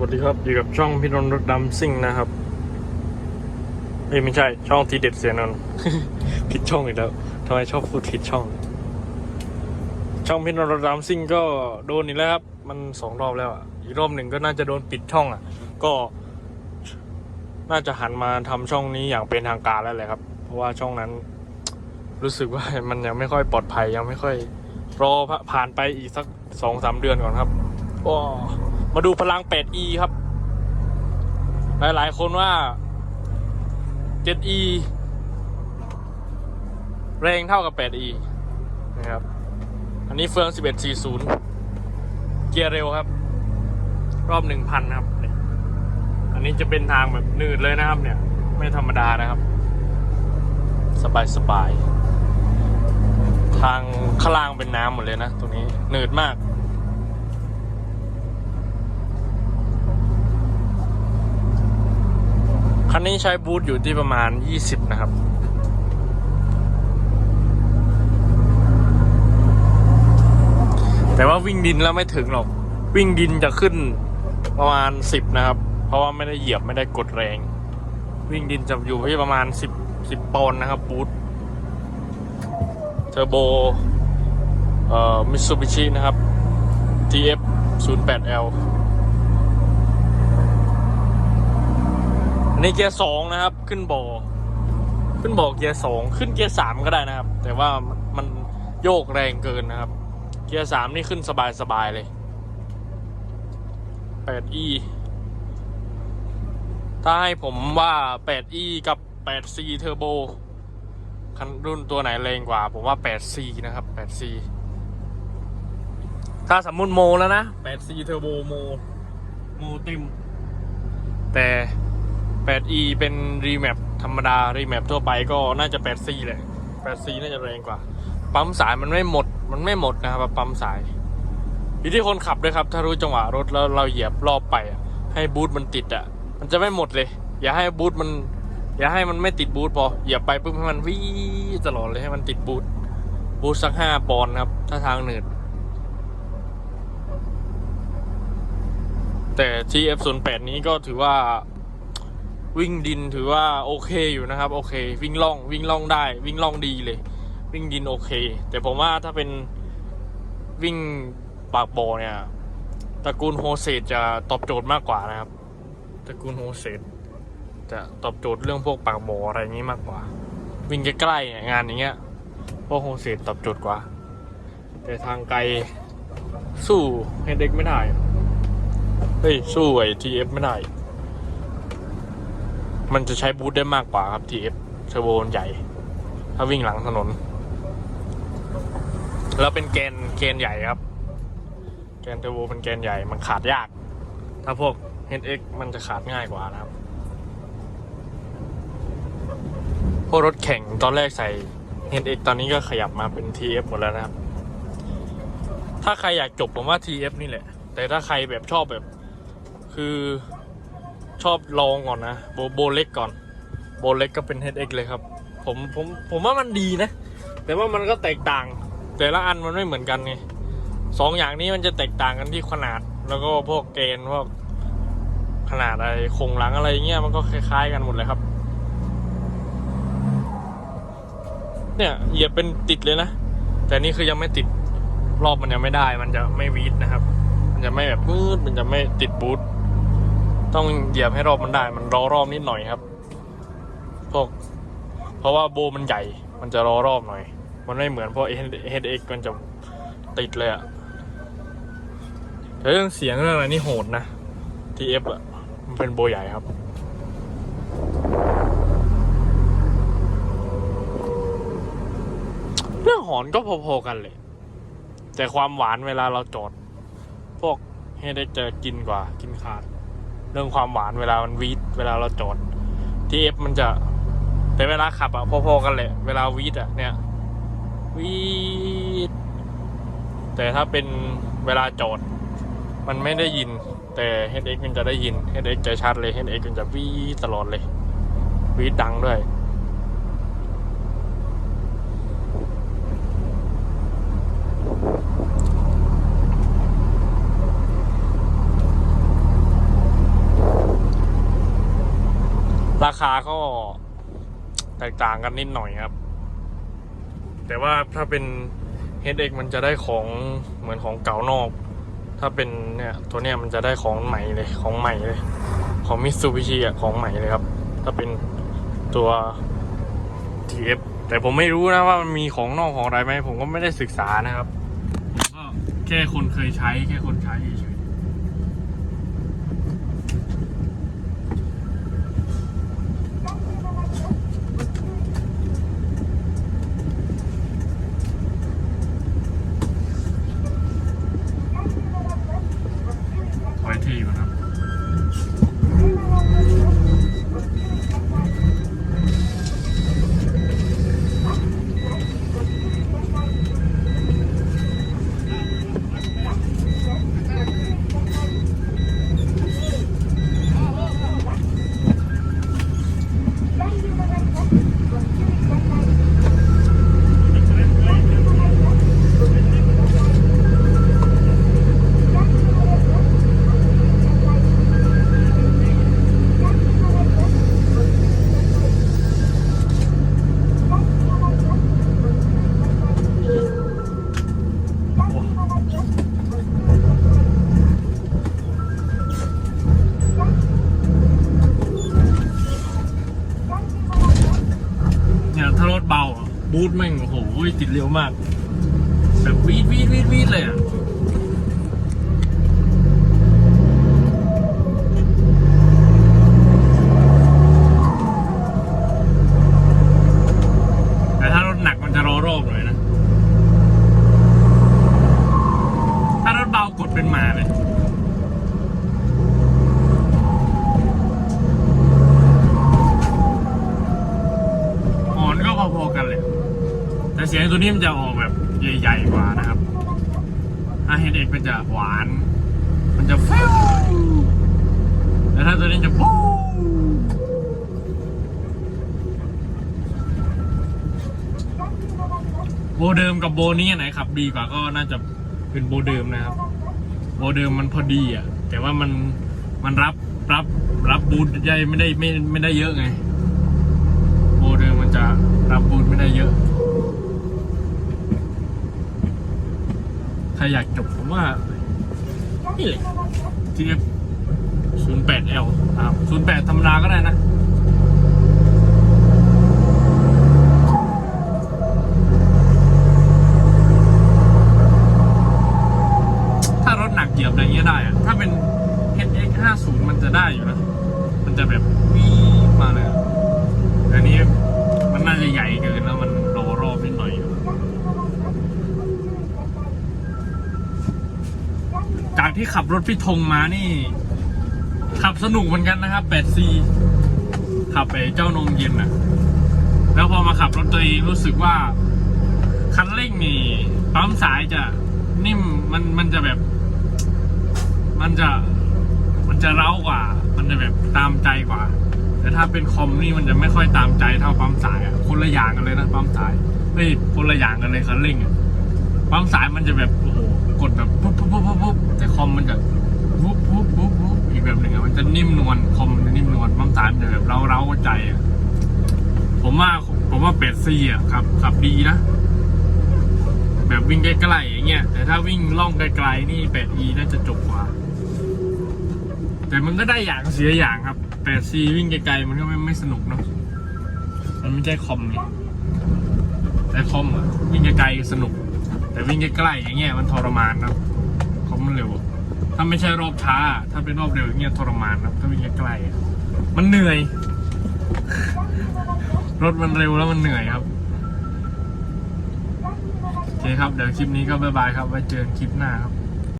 วัสดีครับ อยู่กับช่องพี่นนท์รถดำซิ่งนะครับ เอ้ยไม่ใช่ช่องทีเด็ดเสียนนท์ผิดช่องอีกแล้วทำไมชอบพูดผิดช่อง ช่องพี่นนท์รถดำซิ่งก็โดนอีกแล้วครับ มันสองรอบแล้วอะอีกรอบหนึ่งก็น่าจะโดนปิดช่องอะ ก็ น่าจะหันมาทำช่องนี้อย่างเป็นทางการแล้วแหละครับ เพราะว่าช่องนั้น รู้สึกว่ามันยังไม่ค่อยปลอดภัยยังไม่ค่อย รอผ่านไปอีกสักสองสามเดือนก่อนครับโอ้ มาดูพลัง 8e ครับ หลายๆคนว่า 7e แรงเท่ากับ 8e นะครับ อันนี้เฟือง 1140 เกียร์เร็วครับ รอบ 1,000 ครับ อันนี้จะเป็นทางแบบนืดเลยนะครับเนี่ย ไม่ธรรมดานะครับ สบายสบายๆทางข้างล่างเป็นน้ำหมดเลยนะ ตรงนี้นืดมาก คันนี้ใช้บูทอยู่ที่ประมาณ 20 นะครับแต่ว่าวิ่งดินแล้วไม่ถึงหรอก วิ่งดินจะขึ้นประมาณ10นะครับ เพราะว่าไม่ได้เหยียบไม่ได้กดแรง วิ่งดินจะอยู่ที่ประมาณ10 10ปอนด์นะครับบูทเทอร์โบเอ่อมิตซูบิชินะครับ TF 08L อันนี้เกียร์สองนะครับ ขึ้นบ่อขึ้นบ่อเกียร์สองขึ้นเกียร์สามก็ได้นะครับ แต่ว่ามันโยกแรงเกินนะครับ เกียร์สามนี่ขึ้นสบายสบายเลย 8e ถ้าให้ผมว่า 8e กับ 8c Turbo คันรุ่นตัวไหนแรงกว่า ผมว่า 8c นะครับ 8c ถ้าสมมุติโมแล้วนะ 8c Turbo โม โมเต็ม แต่ 8e เป็นรีแมปธรรมดารีแมปทั่วไปก็น่าจะ 8c เลย 8c น่าจะแรงกว่า ปั๊มสายมันไม่หมด มันไม่หมดนะครับปั๊มสายอยู่ที่คนขับด้วยครับ ถ้ารู้จังหวะรถแล้วเราเหยียบรอบไปอะให้บูทมันติดอะ มันจะไม่หมดเลย อย่าให้บูทมัน อย่าให้มันไม่ติดบูทพอเหยียบไปปุ๊บให้มันวิ่งตลอดเลยให้มันติดบูทบูทสักห้าปอนด์ครับ ถ้าทางหนืดแต่ TF08 นี้ก็ถือว่า วิ่งดินถือว่าโอเคอยู่นะครับ โอเค วิ่งล่องวิ่งล่องได้ วิ่งล่องดีเลย วิ่งดินโอเค แต่ผมว่าถ้าเป็นวิ่งปากบ่อเนี่ยตระกูลโฮเซตจะตอบโจทย์มากกว่านะครับตระกูลโฮเซตจะตอบโจทย์เรื่องพวกปากบ่ออะไรอย่างนี้มากกว่า วิ่งใกล้ๆเนี่ยงานอย่างเงี้ยพวกโฮเซตตอบโจทย์กว่า แต่ทางไกลสู้เฮดเด็กไม่ได้เฮ้ยสู้ไอ้ทีเอฟไม่ได้ มันจะใช้บูทได้มากกว่าครับ TF เทอร์โบใหญ่ ถ้าวิ่งหลังถนน แล้วเป็นแกนแกนใหญ่ครับ แกนเทอร์โบเป็นแกนใหญ่มันขาดยาก ถ้าพวก HX มันจะขาดง่ายกว่านะครับ พวกรถแข่งตอนแรกใส่ HX ตอนนี้ก็ขยับมาเป็น TF หมดแล้วนะครับ ถ้าใครอยากจบผมว่า TF นี่แหละ แต่ถ้าใครแบบชอบแบบ คือ ชอบลองก่อนนะโบโบเล็กก่อน โบเล็กก็เป็น HX เลยครับ ผมผมผมว่ามันดีนะ แต่ว่ามันก็แตกต่าง แต่ละอันมันไม่เหมือนกันไงสองอย่างนี้มันจะแตกต่างกันที่ขนาด แล้วก็พวกเกณฑ์พวกขนาดอะไรโครงหลังอะไรเงี้ยมันก็คล้ายๆกันหมดเลยครับ เนี่ยเหยียบเป็นติดเลยนะ แต่นี่คือยังไม่ติดรอบมันยังไม่ได้ มันจะไม่วีดนะครับ มันจะไม่แบบมืดมันจะไม่ติดบูท ต้องเหยียบให้รอบมันได้ มันรอรอบนิดหน่อยครับ พวก เพราะว่าโบมันใหญ่ มันจะรอรอบหน่อย มันไม่เหมือนพวก HX มันจะติดเลยอะแต่เรื่องเสียงเรื่องอะไรนี่โหดนะ TF อะมันเป็นโบใหญ่ครับเรื่องหอนก็พอๆกันเลย แต่ความหวานเวลาเราจอด พวก HX จะกินกว่ากินขาด เรื่องความหวานเวลามันวีดเวลาเราจอดทีเอฟมันจะแต่เวลาขับอะพอๆกันแหละ เวลาวีดอะเนี่ยวีดแต่ถ้าเป็นเวลาจอด มันไม่ได้ยิน แต่ HX มันจะได้ยิน HX จะชัดเลย HX มันจะวีดตลอดเลยวีดดังด้วย ราคาก็แตกต่างกันนิดหน่อยครับ แต่ว่าถ้าเป็น HX มันจะได้ของเหมือนของเก่านอก ถ้าเป็นเนี่ยตัวเนี้ยมันจะได้ของใหม่เลยของใหม่เลย ของมิ t ซูบิชิอะของใหม่เลยครับ ถ้าเป็นตัว TF แต่ผมไม่รู้นะว่ามันมีของนอกของอะไรไหมผมก็ไม่ได้ศึกษานะครับก็แค่คนเคยใช้แค่คนใช้เฉย บูทแม่ง โอ้โห ติดเร็วมาก แบบวีดวีดวีดวีดเลยอะแต่ถ้ารถหนักมันจะรอโรคหน่อยนะถ้ารถเบากดเป็นหมาเลยหอนก็พอๆกันเลย แต่เสียงตัวนี้มันจะออกแบบใหญ่ๆกว่านะครับถ้าเฮดเอกมันจะหวาน มันจะฟิวแต่ถ้าตัวนี้จะปูโบเดิมกับโบนี้ไหนขับดีกว่าก็น่าจะเป็นโบเดิมนะครับ โบเดิมมันพอดีอะ แต่ว่ามันมันรับรับรับบูทใหญ่ไม่ได้ไม่ไม่ได้เยอะไง โบเดิมมันจะรับบูทไม่ได้เยอะ ถ้าอยากจบผมว่า นี่แหละ TF 08L ครับ08 ธรรมดาก็ได้นะถ้ารถหนักเหยียบอะไรเงี้ยได้อะถ้าเป็น HX 50มันจะได้อยู่นะ มันจะแบบวีมาเลยอะแต่อันนี้ จากที่ขับรถพี่ธงมานี่ ขับสนุกเหมือนกันนะครับ 8C ขับไปเจ้านมเย็นอะแล้วพอมาขับรถตัวเองรู้สึกว่า คันเร่งนี่ปั๊มสายจะนิ่มมันมันจะแบบ มันจะมันจะเร้ากว่า มันจะแบบตามใจกว่า แต่ถ้าเป็นคอมนี่มันจะไม่ค่อยตามใจเท่าปั๊มสายอะคนละอย่างกันเลยนะปั๊มสายไม่คนละอย่างกันเลยคันเร่งอะปั๊มสายมันจะแบบโอ้โห กดแบบปุ๊บปุ๊บปุ๊บปุ๊บแต่คอมมันจะปุ๊บปุ๊บปุ๊บปุ๊บอีกแบบหนึ่งอะมันจะนิ่มนวลคอมมันจะนิ่มนวลปั๊มสายมันจะแบบเร้าเร้าใจอะผมว่าผมว่าเป็ดซีอะขับขับดีนะ แบบวิ่งใกล้ๆอย่างเงี้ยแต่ถ้าวิ่งล่องไกลๆนี่ 8E น่าจะจบกว่า แต่มันก็ได้อย่างเสียอย่างครับ 8C วิ่งไกลๆมันก็ไม่ไม่สนุกเนาะมันไม่ใช่คอมนี่แต่คอมอะวิ่งไกลๆสนุก แต่วิ่งใกล้ๆอย่างเงี้ยมันทรมานนะเขามันเร็ว ถ้าไม่ใช่รอบช้า ถ้าเป็นรอบเร็วอย่างเงี้ยทรมานนะถ้าวิ่งใกล้ๆมันเหนื่อย รถมันเร็วแล้วมันเหนื่อยครับโอเคครับเดี๋ยวคลิปนี้ก็บายบายครับไว้เจอกันคลิปหน้าครับ